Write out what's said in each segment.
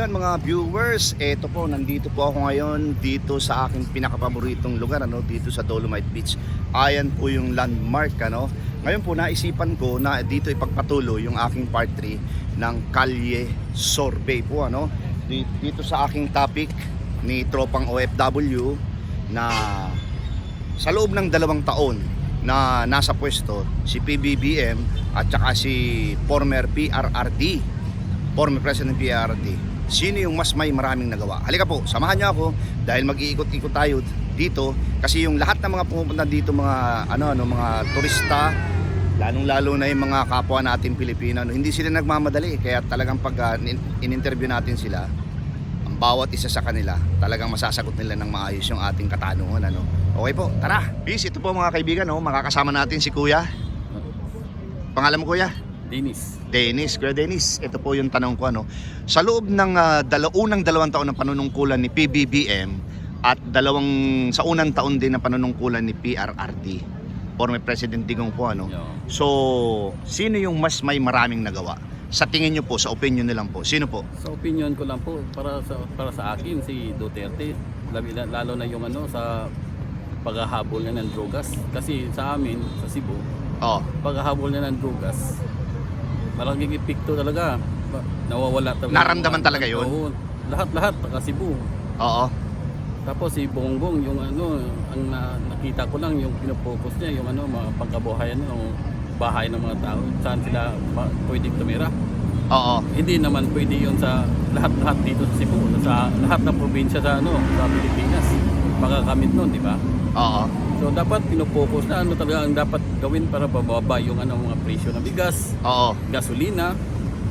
Mga viewers, eto po, nandito po ako ngayon dito sa aking pinakapaboritong lugar, ano, dito sa Dolomite Beach. Ayan po yung landmark, ano. Ngayon po, naisipan ko na dito ipagpatuloy yung aking part 3 ng Kalye Sorbet po, ano. Di- Dito sa aking topic ni Tropang OFW na sa loob ng dalawang taon na nasa pwesto si PBBM at saka si former PRRD former President PRRD sino yung mas may maraming nagawa? Halika po samahan niyo ako dahil mag-iikot-ikot tayo dito. Kasi yung lahat ng mga pumupunta dito mga ano ano mga turista lalong lalo na yung mga kapwa natin Pilipino no, hindi sila nagmamadali. Kaya talagang pag uh, in- in-interview natin sila ang bawat isa sa kanila talagang masasagot nila ng maayos yung ating katanungan ano. Okay po tara! Bis ito po mga kaibigan no makakasama natin si kuya. Pangalan mo kuya Dennis. Dennis, Kuya Dennis, ito po yung tanong ko ano. Sa loob ng uh, dala, unang dalawang taon ng panunungkulan ni PBBM at dalawang sa unang taon din ng panunungkulan ni PRRD, former President Digong po ano. So, sino yung mas may maraming nagawa? Sa tingin niyo po, sa opinion niyo lang po, sino po? Sa opinion ko lang po para sa para sa akin si Duterte lalo na yung ano sa paghahabol niya ng drogas kasi sa amin sa Cebu Oh, paghahabol niya ng drogas malaking epekto talaga nawawala talaga Naramdaman talaga yun? Oo, lahat-lahat taga Cebu oo. tapos si Bongbong yung ano ang na, nakita ko lang yung pinopokus niya yung ano mga pangkabuhayan ng bahay ng mga tao saan sila ma- pwedeng tumira Oo. hindi naman pwede yun sa lahat-lahat dito sa Cebu, sa lahat ng probinsya sa ano, sa Pilipinas. Makakamit nun, di ba? Oo. So dapat pinopokus na ano talaga ang dapat gawin para bababa yung ano mga presyo ng bigas, Oo. gasolina.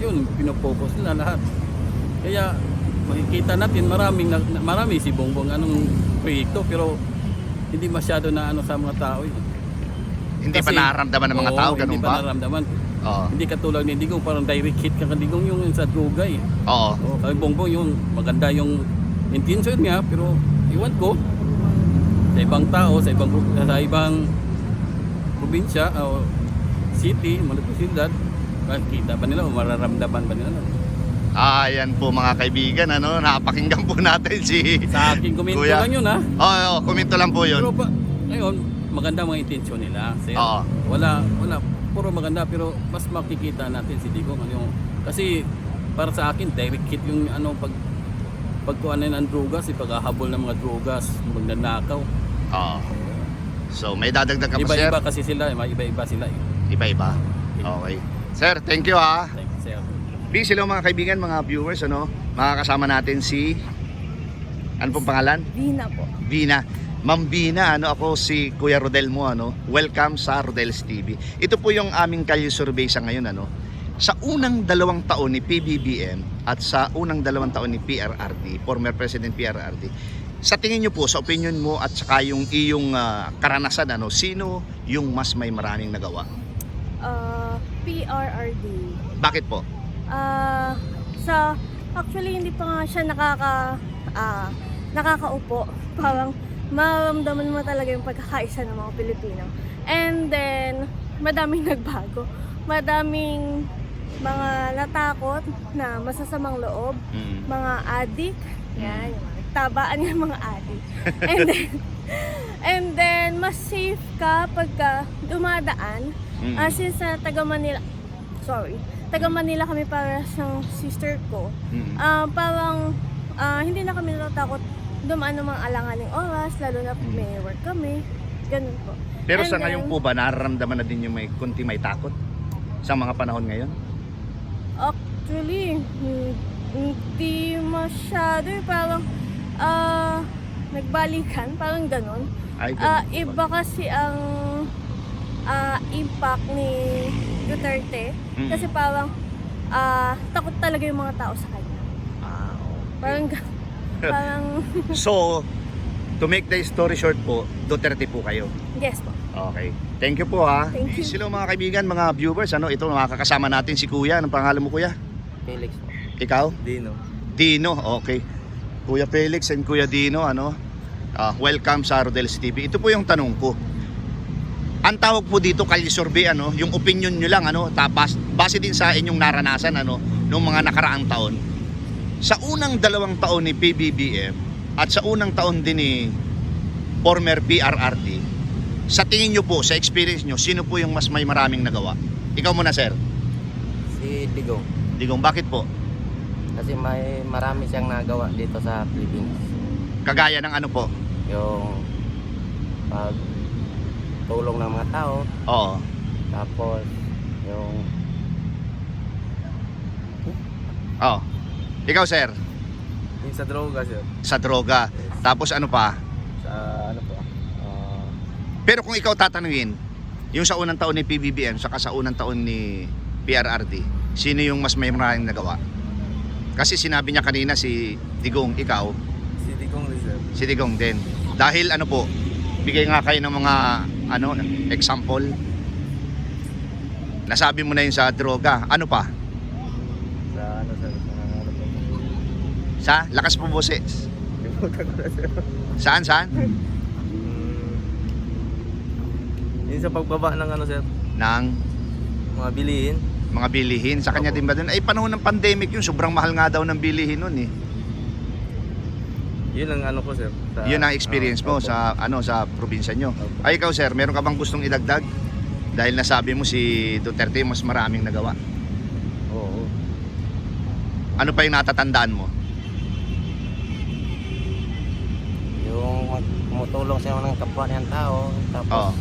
Yun, pinopokus nila lahat. Kaya makikita natin maraming na- marami si Bongbong anong proyekto pero hindi masyado na ano sa mga tao. eh. Hindi pa Kasi- nararamdaman ng mga Oo, tao, Hindi ganun pa ba? nararamdaman. Oo. Hindi katulad ni Digong, parang direct hit ka kay Digong yung sa droga eh. Oo. Oh, kay Bongbong yung maganda yung intention niya pero iwan ko sa ibang tao, sa ibang group- sa ibang probinsya o city, mga siyudad, kita ba nila o mararamdaman ba nila? Ayan po mga kaibigan, ano, napakinggan po natin si Sa aking komento Kuya. lang yun ha. Oo, oo, komento lang po yun. Pero pa, ngayon, maganda mga intensyon nila. Sir. Oo. Wala, wala, puro maganda pero mas makikita natin si Digong ano yung, kasi para sa akin direct hit yung ano pag pagkuhanan ng drogas, eh, paghahabol ng mga drogas, magnanakaw. Oo. So, may dadagdag ka pa, sir? Iba-iba kasi sila, eh, may iba-iba sila. Eh. Iba-iba. Okay. Sir, thank you ha. Thank you, sir. Peace, hello mga kaibigan, mga viewers, ano? Makakasama natin si... Ano pong pangalan? Vina po. Bina. Ma'am Bina, ano ako si Kuya Rodel mo, ano? Welcome sa Rodel's TV. Ito po yung aming kalye survey sa ngayon, ano? Sa unang dalawang taon ni PBBM at sa unang dalawang taon ni PRRD, former President PRRD, sa tingin niyo po, sa opinion mo at saka yung iyong ah, karanasan, ano, sino yung mas may maraming nagawa? Uh, PRRD. Bakit po? Ah, sa actually hindi pa nga siya nakaka ah, nakakaupo. Parang maramdaman mo talaga yung pagkakaisa ng mga Pilipino. And then madaming nagbago. Madaming mga natakot na masasamang loob, Mm. mga addict, yan, yung mga tabaan yung mga addict. And then, and then, mas safe ka pagka dumadaan. Mm. Ah, since na taga Manila, sorry, taga Manila kami para sa sister ko, Mm. ah, parang ah, hindi na kami natatakot dumaan ng mga alanganing oras, lalo na Mm. may work kami. Ganun po. Pero And sa ngayon po ba, nararamdaman na din yung may kunti may takot? Sa mga panahon ngayon? Actually, hindi masyado. Parang, ah, nagbalikan, parang ganun. Ay, ganun Ah, ba? iba kasi ang ah, impact ni Duterte. Mm. Kasi parang, ah, takot talaga yung mga tao sa kanya. Ah, okay. Parang, parang, So, to make the story short po, Duterte po kayo. yes po. Okay. Thank you po ha. Thank you. Hello mga kaibigan, mga viewers. Ano, ito makakasama natin si Kuya. Anong pangalan mo Kuya? Felix. Ikaw? Dino. Dino. Okay. Kuya Felix and Kuya Dino, ano? Ah, welcome sa Rodel's TV. Ito po yung tanong ko. Ang tawag po dito kalye survey ano, yung opinion nyo lang ano, tapos base din sa inyong naranasan ano nung mga nakaraang taon. sa unang dalawang taon ni PBBM at sa unang taon din ni former PRRD, sa tingin nyo po, sa experience nyo, sino po yung mas may maraming nagawa? Ikaw muna, sir. Si Digong. Digong, bakit po? Kasi may marami siyang nagawa dito sa Philippines. Kagaya ng ano po? Yung pag tulong ng mga tao, Oo. tapos yung Oo. Ikaw, sir, yung sa droga sir. sa droga. Tapos ano pa? Sa ano po? ah, Pero kung ikaw tatanungin, yung sa unang taon ni PBBM saka sa unang taon ni PRRD, sino yung mas may maraming nagawa? Kasi sinabi niya kanina si Digong, ikaw, si Digong sir. si Digong din. Dahil ano po, bigay nga kayo ng mga ano example. Nasabi mo na yun sa droga. Ano pa? Sa ano sir? Sa ano? Sa lakas po boses. Saan saan? Hmm. Yung sa pagbaba ng ano sir? Nang Mga bilihin. Mga bilihin. Sa kanya din ba dun? Ay panahon ng pandemic yun. Sobrang mahal nga daw ng bilihin nun eh. Yun ang ano ko sir. Sa, Yun ang experience ah, mo opo. sa ano sa probinsya nyo. Ay ikaw sir, meron ka bang gustong idagdag? Dahil nasabi mo si Duterte mas maraming nagawa. Oo. Ano pa yung natatandaan mo? Yung tumutulong sa mga kapwa niyang tao. Tapos Oo.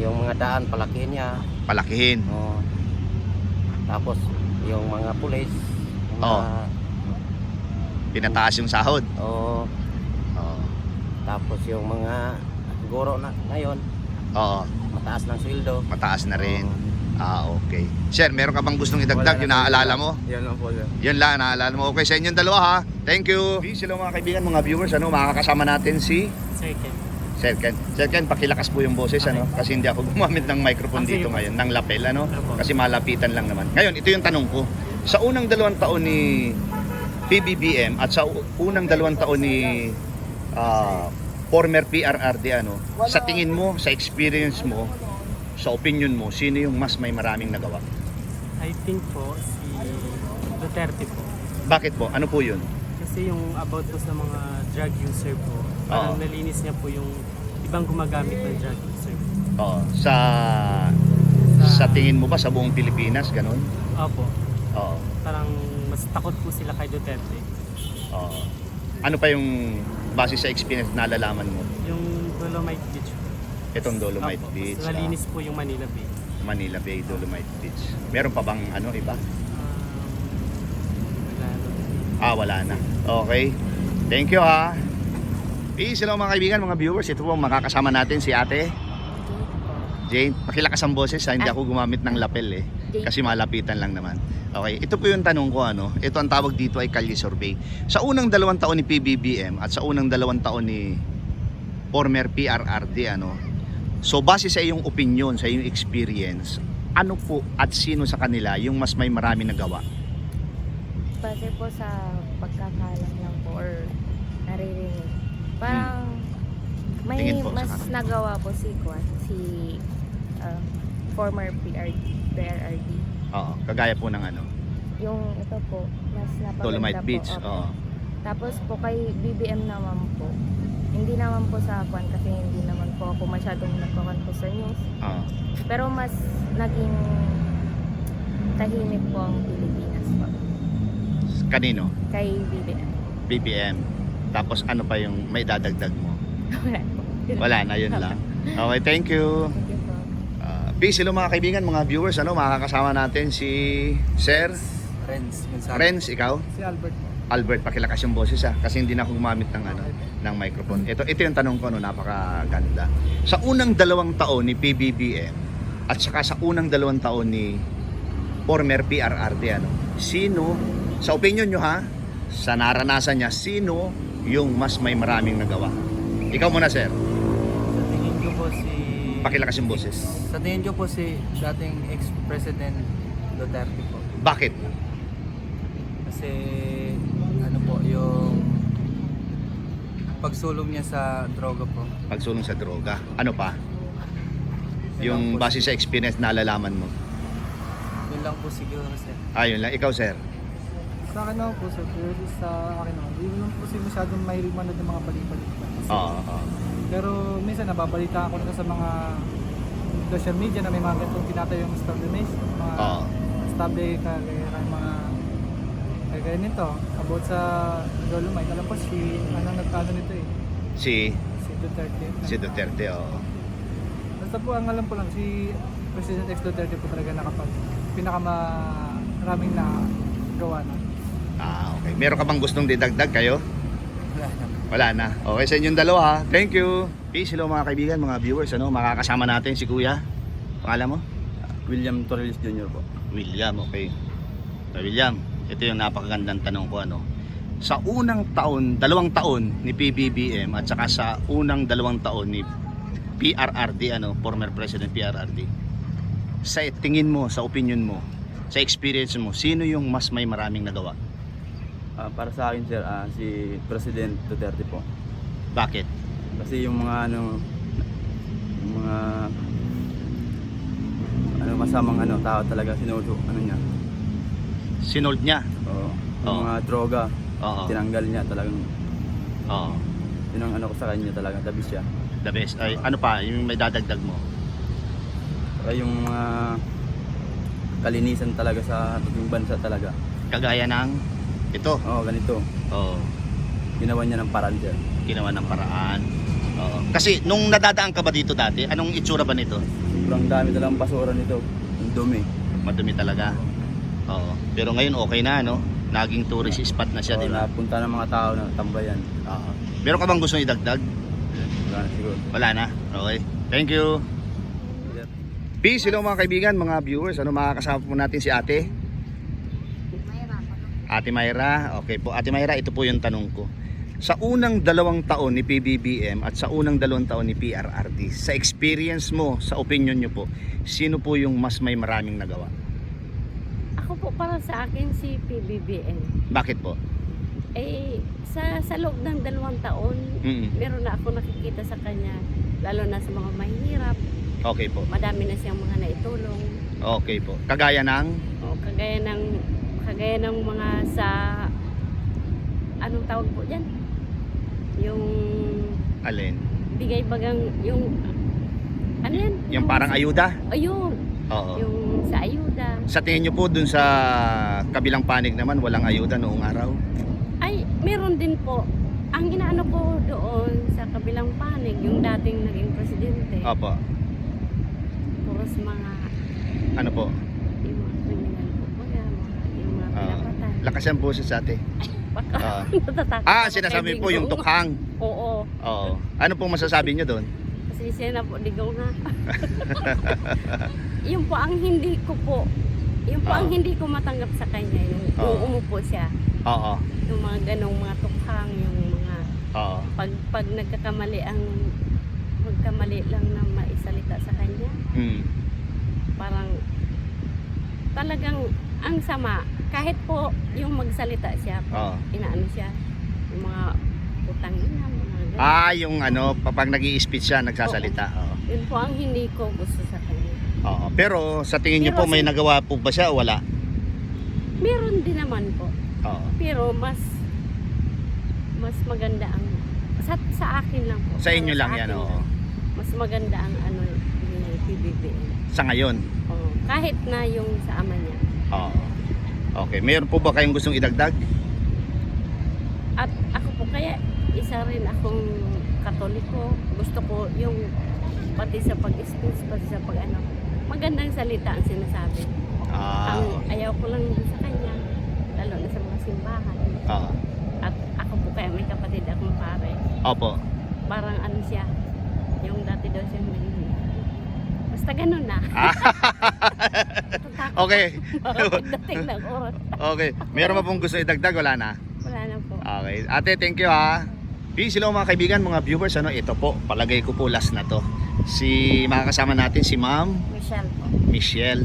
yung mga daan palakihin niya. Palakihin. Oo. Tapos yung mga pulis. yung Oo. mga- Pinataas yung sahod. Oo. Oo. Tapos yung mga guro na ngayon, Oo. mataas ng sweldo. Mataas na rin. Oo. Ah, okay. Sir, meron ka bang gustong idagdag? Wala Yung na, sir. naaalala mo? Yan lang po sir. Yun lang, naaalala mo. Okay, sa inyong dalawa ha. Thank you. Peace, hello mga kaibigan, mga viewers. Ano, makakasama natin si Second. Sir Ken. Sir Ken, pakilakas po yung boses, ano? Kasi hindi ako gumamit ng microphone sige dito ngayon, ng lapel, ano? Kasi malapitan lang naman. Ngayon, ito yung tanong ko. Sa unang dalawang taon ni PBBM at sa unang dalawang taon ni ah, former PRRD, ano? Sa tingin mo, sa experience mo, sa opinion mo, sino yung mas may maraming nagawa? I think po si Duterte po. Bakit po? Ano po yun? Kasi yung about po sa mga drug user po, Oo. parang nalinis niya po yung ibang gumagamit ng drug user. Oo. Sa, sa tingin mo ba sa buong Pilipinas, ganun? Opo, Oo. parang mas takot po sila kay Duterte. Oo. Ano pa yung base sa experience na nalalaman mo? Yung Dolomite Beach po. Itong Dolomite Opo, Beach, mas nalinis po yung Manila Bay. ah, Manila Bay, Dolomite Beach. Meron pa bang ano iba? Ah, wala na. Okay. Thank you ha. Peace, hello mga kaibigan, mga viewers. Ito po makakasama natin si ate. Jane, pakilakas ang boses ha. Hindi ako gumamit ng lapel eh. Kasi malapitan lang naman. Okay, ito po yung tanong ko ano. Ito ang tawag dito ay Kalye Survey. Sa unang dalawang taon ni PBBM at sa unang dalawang taon ni former PRRD ano. So base sa iyong opinion, sa iyong experience, ano po at sino sa kanila yung mas may marami nagawa? Base po sa pagkakalam lang po or naririnig. Parang may Tingin po sa mas nagawa po si Kwan, si uh, former PRD, PRRD. Oo, kagaya po ng ano, Yung ito po, mas napaganda Dolomite po. Beach. Oo. Tapos po kay BBM naman po, hindi naman po sa Kwan kasi hindi naman po ako masyadong nagpakan po sa news. Oo. Pero mas naging tahimik po ang Pilipinas po. Kanino? Kay BBM. BBM. Tapos ano pa yung may dadagdag mo? Wala Wala na, yun lang. Okay, thank you. Thank you po. Uh, peace, hello mga kaibigan, mga viewers. Ano, makakasama natin si Sir Friends. Renz, ikaw? Si Albert. Albert, pakilakas yung boses ha, kasi hindi na ako gumamit ng ano, ng microphone. Ito ito yung tanong ko no, napakaganda. Sa unang dalawang taon ni PBBM at saka sa unang dalawang taon ni former PRRD ano, sino sa opinion nyo ha, sa naranasan niya, sino yung mas may maraming nagawa? Ikaw muna sir, Sa tingin ko po si... pakilakas yung boses. Sa tingin ko po si dating ex-president Duterte po. Bakit? Kasi ano po yung pagsulong niya sa droga po. Pagsulong sa droga. Ano pa? Yun Yung base sa experience na nalalaman mo. Yun lang po siguro sir. Ayun lang, ikaw sir. Sa akin naman po, sir, pero sa akin naman, hindi naman po kasi masyadong mahilig manood ng mga balita-balita. Oo, oo. Pero minsan nababalita ako na sa mga social media na may mga ganitong tinatayong establishment, mga Oo. stable kagaya ng mga kagaya nito, about sa Dolomite. Alam ko si, ano nagkano nito eh, Si, si Duterte. si Duterte, oo. Basta po ang alam ko lang, si President X Duterte po talaga nakapag pinakamaraming na gawa na. Ah, okay. Meron ka bang gustong didagdag kayo? Wala na. Okay sa inyong dalawa. ha. Thank you. Peace. Hello mga kaibigan, mga viewers. Ano, makakasama natin si Kuya. Pangalan mo? William Torres Jr. po. William, okay. So, William, ito yung napakagandang tanong ko ano. Sa unang taon, dalawang taon ni PBBM at saka sa unang dalawang taon ni PRRD ano, former President PRRD. Sa tingin mo, sa opinion mo, sa experience mo, sino yung mas may maraming nagawa? Ah, para sa akin sir, ah, si President Duterte po. Bakit? Kasi yung mga ano yung mga ano masamang ano tao talaga sinuso ano niya. Sinold niya? Oo. Yung Oo. mga droga, Oo. tinanggal niya talagang Oo. yun ang ano ko sa kanya talaga, tabi siya. The best. Ay, ano pa, yung may dadagdag mo? Saka yung mga kalinisan talaga sa ating bansa talaga. Kagaya ng ito. Oo, ganito. Oo. Ginawa niya ng paraan sir. Ginawa ng paraan. Oo. Kasi nung nadadaan ka ba dito dati, anong itsura ba nito? Sobrang dami talagang basura nito. Ang dumi. Madumi talaga. Oo. Pero ngayon okay na, no? Naging tourist spot na siya, Oo, di ba? napunta ng mga tao na tambayan. Oo. Meron ka bang gusto idagdag? Wala na siguro. Wala na. Okay. Thank you. Peace, hello mga kaibigan, mga viewers. Ano makakasama po natin si ate? Ate Mayra. Okay po. Ate Mayra, ito po yung tanong ko. Sa unang dalawang taon ni PBBM at sa unang dalawang taon ni PRRD, sa experience mo, sa opinion nyo po, sino po yung mas may maraming nagawa? Ako po para sa akin si PBBM. Bakit po? Eh, sa, sa loob ng dalawang taon, Mm. meron na ako nakikita sa kanya, lalo na sa mga mahihirap, Okay po. madami na siyang mga naitulong. Okay po. Kagaya ng O, kagaya ng, kagaya ng mga sa, anong tawag po dyan? Yung alin? bigay bagang, yung, ano yan? Yung parang ayuda? Ayun, Oo. yung sa ayuda. Sa tingin nyo po dun sa kabilang panig naman, walang ayuda noong araw? Ay, meron din po. Ang inaano ko doon sa kabilang panig, yung dating naging presidente, Opo. puros mga, Ano po? yung mga kriminal po, baga, pinapatay. lakas ang boses ate. Baka Ah. Ah, sinasabi po yung tukhang. Oo. Oo. Ano pong masasabi nyo doon? Kasi siya na po, digong na. yung po ang hindi ko po, yung po ang Ah. hindi ko matanggap sa kanya, yung Ah. umuupo siya, Oo. yung mga ganong mga tukhang, yung mga Oo. pag, pag nagkakamali ang magkamali lang na maisalita sa kanya, Hmm. parang talagang ang sama. Kahit po yung magsalita siya, Oo. inaano siya, yung mga utang ina, mga ganun. Ah, yung ano, pag nag speech siya, nagsasalita. Oo. Yun po ang hindi ko gusto sa kanya. Oo. Pero sa tingin Pero po, may si- nagawa po ba siya o wala? Meron din naman po. Oo. Pero mas mas maganda ang sa, sa akin lang po. Sa inyo Pero lang yan, akin oo. lang. Mas maganda ang ano ni PBBM. Sa ngayon. Oo. Kahit na yung sa niya. Oo. Okay. Mayroon po ba kayong gustong idagdag? At ako po kaya isa rin akong katoliko. Gusto ko yung pati sa pag-speech, pati sa pag ano, magandang salita ang sinasabi. Ah. ang ayaw ko lang sa kanya, lalo na sa mga simbahan. Oo. At ako po kaya may kapatid akong pare. Opo. Parang ano siya, yung dati daw siyang naging Basta ganun na. Ah. Okay. ako pagdating ng oras. Okay. Meron ba pong gusto idagdag? Wala na. Wala na po. Okay. Ate, thank you ha. Peace hello mga kaibigan, mga viewers. Ano, ito po, palagay ko po last na to. Si makakasama natin si Ma'am Michelle po. Michelle.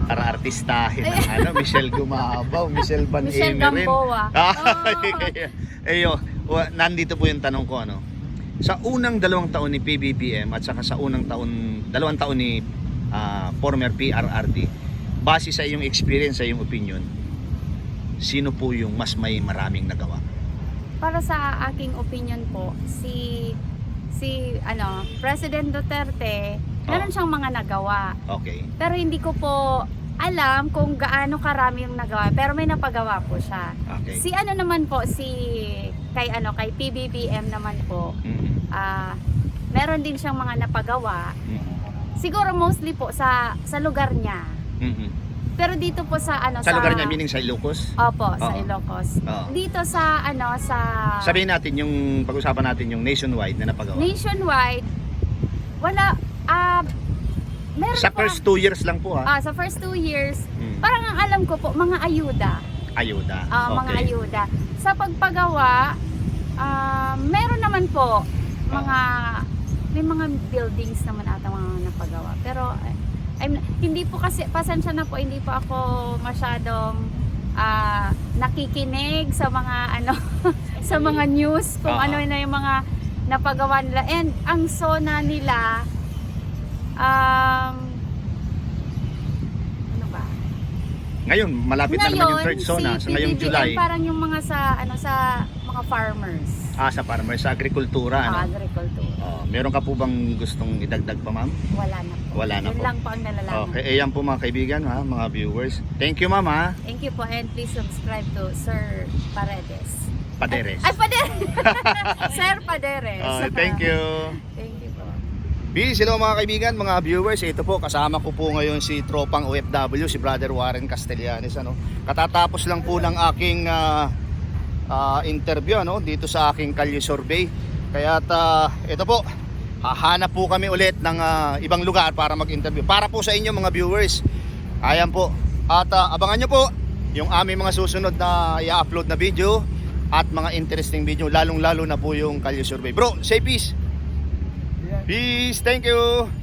Para artistahin ang ano, Michelle Gumabaw, Michelle Van Michelle Emerin. Gamboa. Ah, Oh. Ayo, wa- nandito po yung tanong ko ano. Sa unang dalawang taon ni PBBM at saka sa unang taon, dalawang taon ni ah, former PRRD, base sa iyong experience, sa iyong opinion, sino po yung mas may maraming nagawa? para sa aking opinion po, si si ano, President Duterte, meron siyang mga nagawa. Okay. Pero hindi ko po alam kung gaano karami yung nagawa, pero may napagawa po siya. Okay. Si ano naman po, si kay ano, kay PBBM naman po, Mhm. ah meron din siyang mga napagawa. Mhm. Siguro mostly po sa sa lugar niya. Mhm. Pero dito po sa ano Sa lugar niya, meaning sa Ilocos? Opo, sa Oo. Ilocos. Oo. Dito sa ano sa Sabihin natin yung pag-usapan natin yung nationwide na napagawa. nationwide wala ah meron Sa po- first two years lang po ha. ah, sa first two years Mm. parang ang alam ko po mga ayuda Ayuda. ah, mga okay. ayuda sa pagpagawa ah, meron naman po mga may mga buildings naman ata mga napagawa pero eh, I'm, hindi po kasi pasensya na po hindi po ako masyadong ah, nakikinig sa mga ano sa mga news kung Ah. ano na yung mga napagawa nila and ang sona nila um ano ba Ngayon, malapit na naman yung third zone ha, si sa ngayong July. parang yung mga sa ano sa mga farmers Ah, sa farmers, sa agrikultura. sa Ano? agriculture Oh, meron ka po bang gustong idagdag pa ma'am? wala na po Wala na Yun po. lang po ang nalalaman Okay, ayan po mga kaibigan ha, mga viewers. Thank you ma'am ha, thank you po and please subscribe to Sir Paredes Paderes. ay Paderes Sir Paderes Oh, thank you. thank you po Peace, hello mga kaibigan, mga viewers. Ito po, kasama ko po ngayon si tropang OFW, si Brother Warren Castellanes. Ano? Katatapos lang po ng aking ah, ah, interview ano, dito sa aking Kalye Survey. Kaya ito po, hahanap po kami ulit ng ah, ibang lugar para mag-interview. Para po sa inyo mga viewers. Ayan po. At ah, abangan nyo po yung aming mga susunod na i-upload na video at mga interesting video, lalong-lalo na po yung Kalye Survey. Bro, say peace! Peace. Thank you.